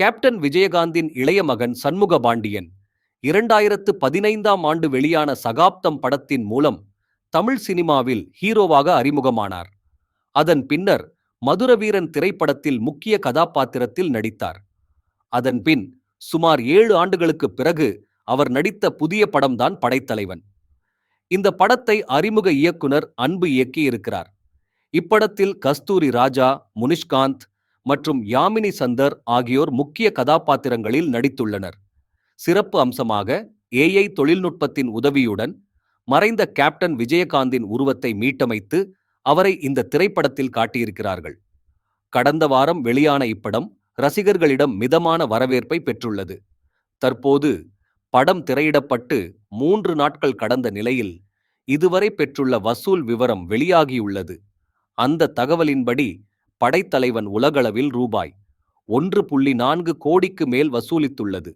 Captain விஜயகாந்தின் இளைய மகன் சண்முக பாண்டியன் இரண்டாயிரத்து பதினைந்தாம் ஆண்டு வெளியான சகாப்தம் படத்தின் மூலம் தமிழ் சினிமாவில் ஹீரோவாக அறிமுகமானார். அதன் பின்னர் மதுரவீரன் திரைப்படத்தில் முக்கிய கதாபாத்திரத்தில் நடித்தார். அதன் பின் சுமார் ஏழு ஆண்டுகளுக்குப் பிறகு அவர் நடித்த புதிய படம்தான் படைத்தலைவன். இந்த படத்தை அறிமுக இயக்குனர் அன்பு இயக்கியிருக்கிறார். இப்படத்தில் கஸ்தூரி ராஜா முனிஷ்காந்த் மற்றும் யாமினி சந்தர் ஆகியோர் முக்கிய கதாபாத்திரங்களில் நடித்துள்ளனர். சிறப்பு அம்சமாக ஏஐ தொழில்நுட்பத்தின் உதவியுடன் மறைந்த கேப்டன் விஜயகாந்தின் உருவத்தை மீட்டமைத்து அவரை இந்த திரைப்படத்தில் காட்டியிருக்கிறார்கள். கடந்த வாரம் வெளியான இப்படம் ரசிகர்களிடம் மிதமான வரவேற்பை பெற்றுள்ளது. தற்போது படம் திரையிடப்பட்டு மூன்று நாட்கள் கடந்த நிலையில் இதுவரை பெற்றுள்ள வசூல் விவரம் வெளியாகியுள்ளது. அந்த தகவலின்படி படைத்தலைவன் உலகளவில் ரூபாய். ஒன்று புள்ளி நான்கு கோடிக்கு மேல் வசூலித்துள்ளது.